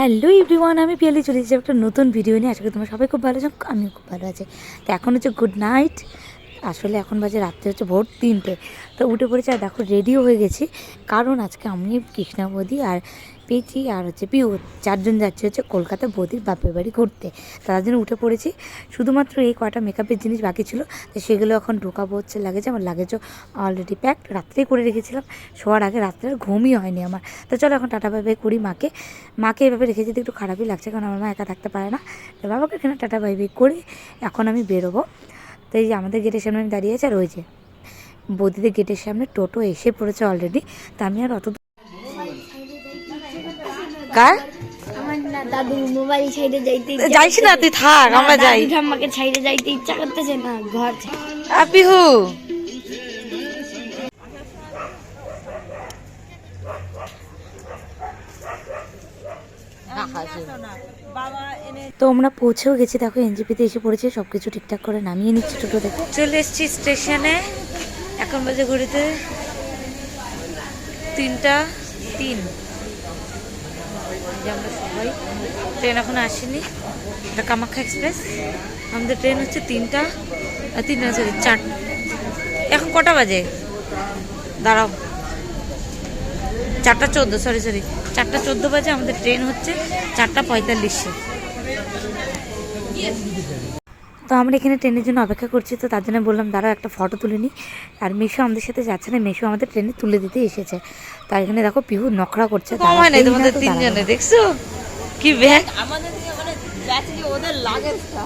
Hello everyone, আমি পিয়ালি, চলে এসেছি একটা নতুন ভিডিও নিয়ে। আজকে তোমরা সবাই খুব ভালো আছো, আমিও খুব ভালো আছি। তো এখন হচ্ছে গুড নাইট আসলে এখন বাজে রাত্রে হচ্ছে ভোর তিনটে। তো উঠে পড়েছি আর দেখো রেডিও হয়ে গেছি। কারণ আজকে আমি কৃষ্ণা বৌদি আর পেঁচি আর হচ্ছে পিউ, চারজন যাচ্ছে হচ্ছে কলকাতা বৌদির বাপের বাড়ি ঘুরতে। তার জন্য উঠে পড়েছি। শুধুমাত্র এই কয়টা মেকআপের জিনিস বাকি ছিল। তো সেগুলো এখন ঢোকাবো হচ্ছে লাগেজ আমার লাগেজও অলরেডি প্যাকড রাত্রেই করে রেখেছিলাম। শোয়ার আগে রাত্রে ঘুমই হয়নি আমার। তো চলো এখন টাটা বাই করি মাকে। মাকে এভাবে রেখে যেতে একটু খারাপই লাগছে। কারণ আমার মা একা থাকতে পারে না। তো বাবাকে এখানে টাটা বাই বাই করে। এখন আমি বেরোবো। তো এই যে আমাদের গেটের সামনে আমি দাঁড়িয়ে আছি আর ওই যে বৌদিদের গেটের সামনে টোটো এসে পড়েছে অলরেডি তা আমি আর অত কার? আমার না দাদু মোবাইল ছাইড়ে যাইতে ইচ্ছা যাইস না তুই থাক আমরা যাই। ঠাম্মাকে ছাইড়ে যাইতে ইচ্ছা করতেছে না ঘর। আপিহু তো আমরা পৌঁছেও গেছি দেখো এনজিপিতে এসে পড়েছে সব কিছু ঠিকঠাক করে নামিয়ে নিচ্ছি টোটো দেখো। চলে এসেছি স্টেশনে এখন বাজে ঘড়িতে তিনটা তিন। আমরা সবাই ট্রেন এখন আসেনি। এটা কামাখ্যা এক্সপ্রেস। আমাদের ট্রেন হচ্ছে তিনটা তিনটা সরি চার। এখন কটা বাজে? দাঁড়াও। চারটা চোদ্দ সরি সরি চারটা চোদ্দ বাজে আমাদের ট্রেন হচ্ছে চারটা পঁয়তাল্লিশে। তো আমরা এখানে ট্রেনের জন্য অপেক্ষা করছি তো তার জন্য বললাম দাঁড়াও একটা ফটো তুলে নিই। আর মেশো আমাদের সাথে যাচ্ছে না মেশো আমাদের ট্রেনে তুলে দিতে এসেছে। তার এখানে দেখো পিহু নখরা করছে তোমাদের তো তিনজনে দেখছ? কি ব্যাগ? আমাদের ওদের লাগেজটা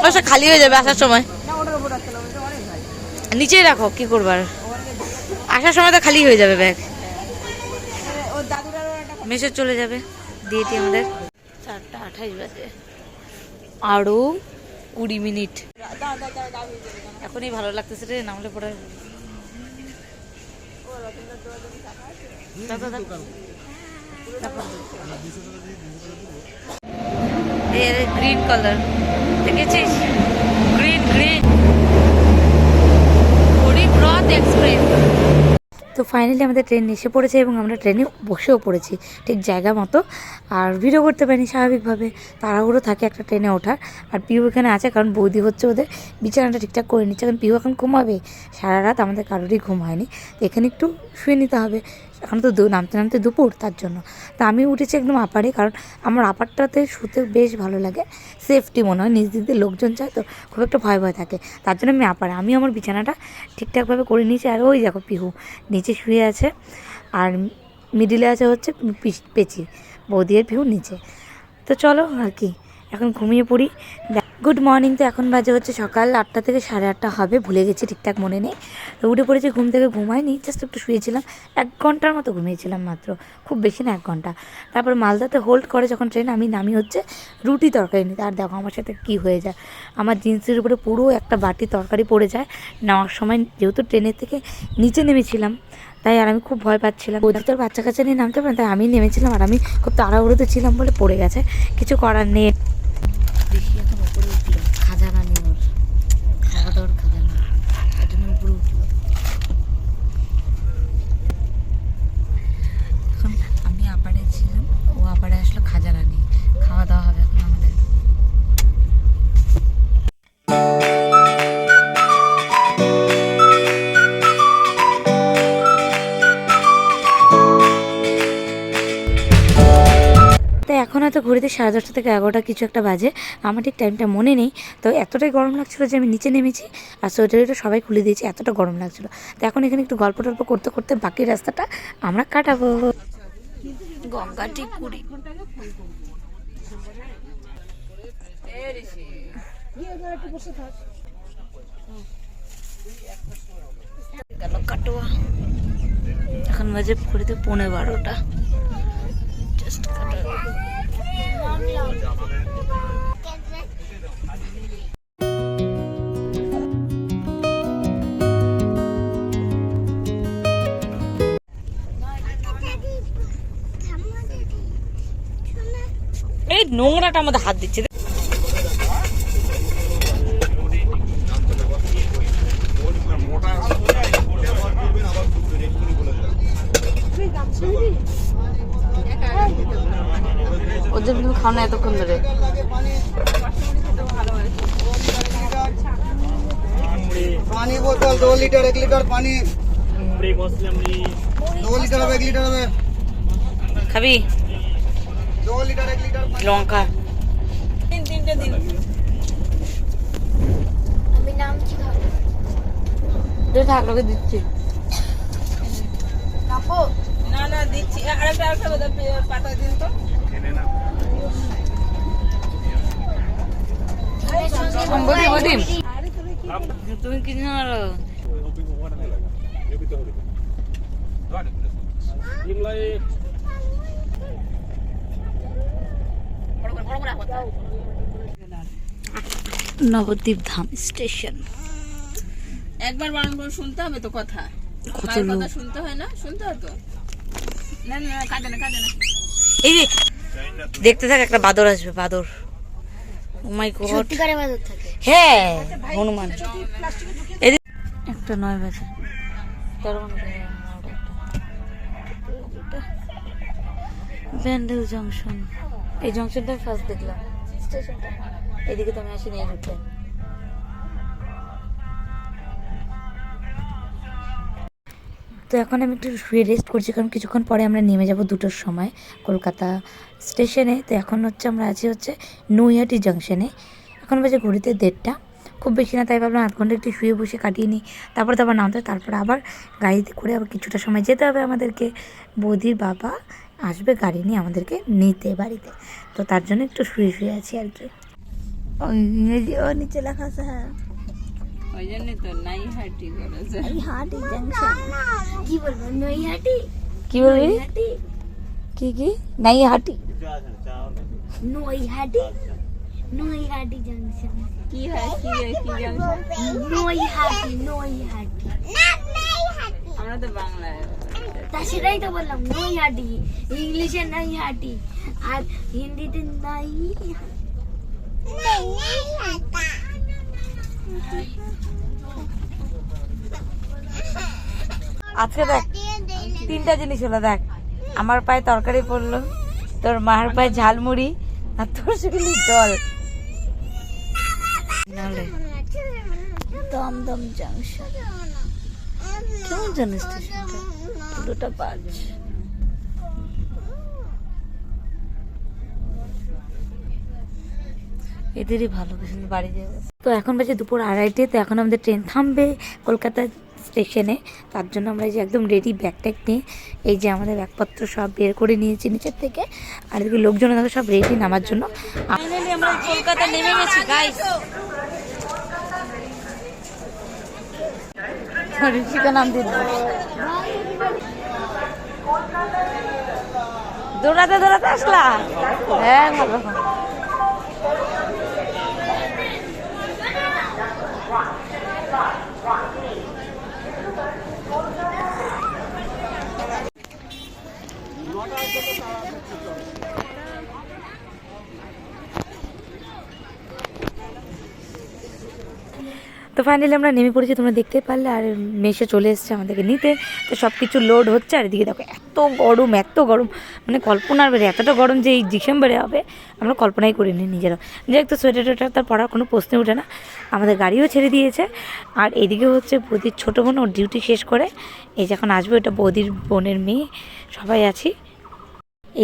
তো ওসব খালি হয়ে যাবে আসার সময়। নিচেই রাখো কি করবার? আসার সময় তো খালি হয়ে যাবে ব্যাগ। মেসে চলে যাবে দিয়েটি আমাদের। চারটা আঠাইশ বাজে। আরও কুড়ি মিনিট। এখনই ভালো লাগতেছে রে নামলে পরে। এই গ্রিন কালার দেখেছিস? গ্রিন গ্রিন হরিব্রত এক্সপ্রেস তো ফাইনালি আমাদের ট্রেন এসে পড়েছে এবং আমরা ট্রেনে বসেও পড়েছি, ঠিক জায়গা মতো। আর ভিডিও করতে পারিনি স্বাভাবিকভাবে। তাড়াহুড়ো থাকে একটা ট্রেনে ওঠার। আর পিউ এখানে আছে, কারণ বৌদি হচ্ছে ওদের বিছানাটা ঠিকঠাক করে নিচ্ছে। কারণ পিউ এখন ঘুমাবে। সারা রাত আমাদের কারোরই ঘুম হয়নি। তো এখানে একটু শুয়ে নিতে হবে। এখন তো নামতে নামতে দুপুর, তার জন্য। তা আমি উঠেছি একদম আপারে কারণ আমার আপারটাতে শুতে বেশ ভালো লাগে। সেফটি মনে হয় নিজ দিক দিয়ে লোকজন চায় তো খুব একটা ভয় ভয় থাকে। তার জন্য আমি আপারে আমি আমার বিছানাটা ঠিকঠাকভাবে করে নিয়েছি, আর ওই দেখো পিহু, নিচে শুয়ে আছে। আর মিডিলে আছে হচ্ছে পেঁচি বৌদি আর পিহু নিচে। তো চলো আর কি, এখন ঘুমিয়ে পড়ি। গুড মর্নিং তো এখন বাজে হচ্ছে সকাল আটটা থেকে সাড়ে আটটা হবে ভুলে গেছি ঠিকঠাক মনে নেই। তো উঠে পড়েছি ঘুম থেকে ঘুমাইনি জাস্ট একটু শুয়েছিলাম। এক ঘণ্টার মতো ঘুমিয়েছিলাম মাত্র খুব বেশি না এক ঘণ্টা। তারপর মালদাতে হোল্ড করে যখন ট্রেন আমি নামি হচ্ছে রুটি তরকারি নিতে। আর দেখো আমার সাথে কি হয়ে যায়। আমার জিন্সের উপরে পুরো একটা বাটি তরকারি পড়ে যায়। নেওয়ার সময় যেহেতু ট্রেনের থেকে নিচে নেমেছিলাম তাই আর আমি খুব ভয় পাচ্ছিলাম। তোর বাচ্চা কাচ্চা নিয়ে নামতে পারেন তাই আমি নেমেছিলাম আর আমি খুব তাড়াহুড়োতে ছিলাম বলে পড়ে গেছে। কিছু করার নেই। হয়তো ঘড়িতে সাড়ে দশটা থেকে এগারোটা কিছু একটা বাজে। আমার ঠিক টাইমটা মনে নেই। তো এতটাই গরম লাগছিল যে আমি নিচে নেমেছি আর সোয়েটারটা সবাই খুলে দিয়েছি, এতটা গরম লাগছিল। তো এখন এখানে একটু গল্প টল্প করতে করতে বাকি রাস্তাটা আমরা কাটাবো। গঙ্গা ঠিক কাটোয়া। এখন বাজে ঘড়িতে পৌনে বারোটা। জাস্ট এই নোংরাটা আমাদের হাত দিচ্ছে। ওর জন্য তুমি খাও না এতক্ষণ ধরে। পানি বোতল দু লিটার এক লিটার পানি। খাবি? লঙ্কা। থাকলোকে দিচ্ছি। কাপড় না না দিচ্ছি। আরেকটা আরেকটা পাতা দিন তো। বদি বদি। তুমি কি নবদ্বীপ ধাম স্টেশন। একবার বারণ করে শুনতে হবে তো কথা। কত কথা শুনতে হয় না? শুনতে হয় তো? এই যে দেখতে থাক একটা বাদর আসবে বাদর। মাই গড থাকে। হ্যাঁ হনুমান। এদিক একটা নয় বাজে। ব্যান্ডেল জংশন। এই জংশনটা ফার্স্ট দেখলাম। স্টেশনটা এদিকে তো আমি আসিনি এই রুটে। তো এখন আমি একটু শুয়ে রেস্ট করছি, কারণ কিছুক্ষণ পরে আমরা নেমে যাব দুটোর সময় কলকাতা স্টেশনে তো এখন হচ্ছে আমরা আছি হচ্ছে নৈহাটি জাংশনে এখন বাজে ঘড়িতে দেড়টা। খুব বেশি না, তাই ভাবলাম আধ ঘণ্টা একটু শুয়ে বসে কাটিয়ে নিই। তারপর তো আবার নামতে তারপর আবার গাড়িতে করে আবার কিছুটা সময় যেতে হবে আমাদেরকে। বৌদির বাবা আসবে গাড়ি নিয়ে আমাদেরকে নিতে বাড়িতে। তো তার জন্য একটু শুয়ে শুয়ে আছি আর কি। ইংরেজি ও, নিচে লেখা আছে হ্যাঁ। ওই জন্যই তো নাই হাঁটি করেছে হাটি জাংশন কি বলব নৈহাটি? কি বলবি হাটি কি কি? নাই হাটি নৈহাটি? নৈহাটি জাংশন কি হয় কি কি জাংশন নৈহাটি নৈহাটি। আমরা তো বাংলায়। তা সেটাই তো বললাম নৈহাটি। ইংলিশে নৈহাটি আর হিন্দিতে নাই আজকে দেখ। তিনটা জিনিস হলো, দেখ। আমার পায়ে তরকারি পড়ল, তোর মার পায়ে ঝালমুড়ি, আর তোর শুধু জল। দমদম পাঁচ এদেরই ভালো বাড়ি যাবে। তো এখন বাজে দুপুর আড়াইটে, তো এখন আমাদের ট্রেন থামবে। কলকাতা স্টেশনে তার জন্য আমরা এই যে একদম রেডি ব্যাগ ট্যাগ নিয়ে এই যে আমাদের ব্যাগপত্র সব বের করে নিয়েছি নিচের থেকে। আর এদিকে লোকজন থাকে সব রেডি নামার জন্য। ফাইনালি আমরা কলকাতা নেমে গেছি গাইস ঋষিকা নাম দিন দৌড়াতে দৌড়াতে আসলা? হ্যাঁ ভালো। তো ফাইনালি আমরা নেমে পড়েছি, তোমরা দেখতে পারলে, আর মেসে চলে এসছে আমাদেরকে নিতে। তো সব কিছু লোড হচ্ছে, আর এদিকে দেখো, এত গরম এত গরম। মানে কল্পনার বেড়ে এতটা গরম যে এই ডিসেম্বরে হবে, আমরা কল্পনাই করিনি নিজেরা। যে একটু সোয়েটার টোয়েটার তার পড়ার কোনো প্রশ্ন ওঠে না। আমাদের গাড়িও ছেড়ে দিয়েছে। আর এদিকে হচ্ছে বৌদির ছোটো বোন, ওর ডিউটি শেষ করে। এই যে এখন আসবে, ওটা বৌদির বোনের মেয়ে। সবাই আছি।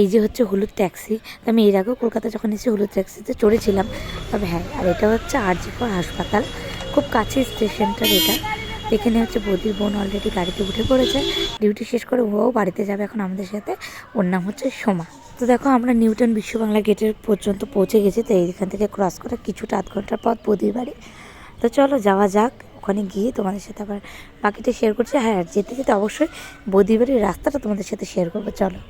এই যে হচ্ছে হলুদ ট্যাক্সি। আমি এর আগেও কলকাতা যখন এসে হলুদ ট্যাক্সিতে চড়েছিলাম, তবে হ্যাঁ আর এটা হচ্ছে আরজিকর হাসপাতাল। খুব কাছে স্টেশনটার এটা। এখানে হচ্ছে বৌদির বোন অলরেডি গাড়িতে উঠে পড়েছে। ডিউটি শেষ করে ও বাড়িতে যাবে এখন আমাদের সাথে। ওর নাম হচ্ছে সোমা। তো দেখো আমরা নিউটন বিশ্ব বাংলা গেটের পর্যন্ত পৌঁছে গেছি, তো এইখান থেকে ক্রস করে কিছুটা আধ ঘণ্টার পথ বৌদির বাড়ি। তো চলো যাওয়া যাক, ওখানে গিয়ে তোমাদের সাথে আবার বাকিটা শেয়ার করছি। হ্যাঁ যেতে যেতে অবশ্যই বৌদির বাড়ির রাস্তাটা তোমাদের সাথে শেয়ার করব, চলো।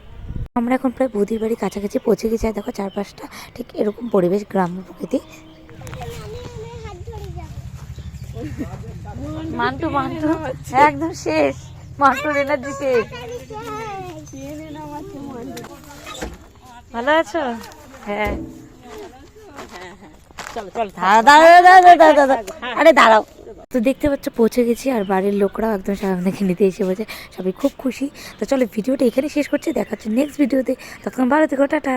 আমরা এখন প্রায় বৌদির বাড়ির কাছাকাছি পৌঁছে গেছি। দেখো চারপাশটা ঠিক এরকম পরিবেশ গ্রাম্য প্রকৃতি। মান্টু মান্টু একদম শেষ। মান্টুর এনার্জি শেষ। ভালো আছো? হ্যাঁ। দাঁড়াও, দাঁড়াও। আরে দাঁড়াও। তো দেখতে পাচ্ছ পৌঁছে গেছি আর বাড়ির লোকরাও একদম আমাদেরকে নিতে এসে বলছে, সবাই খুব খুশি। তো চলো, ভিডিওটা এখানে শেষ করছি। দেখাচ্ছি নেক্সট ভিডিওতে তখন ভালো থেকো, টাটা।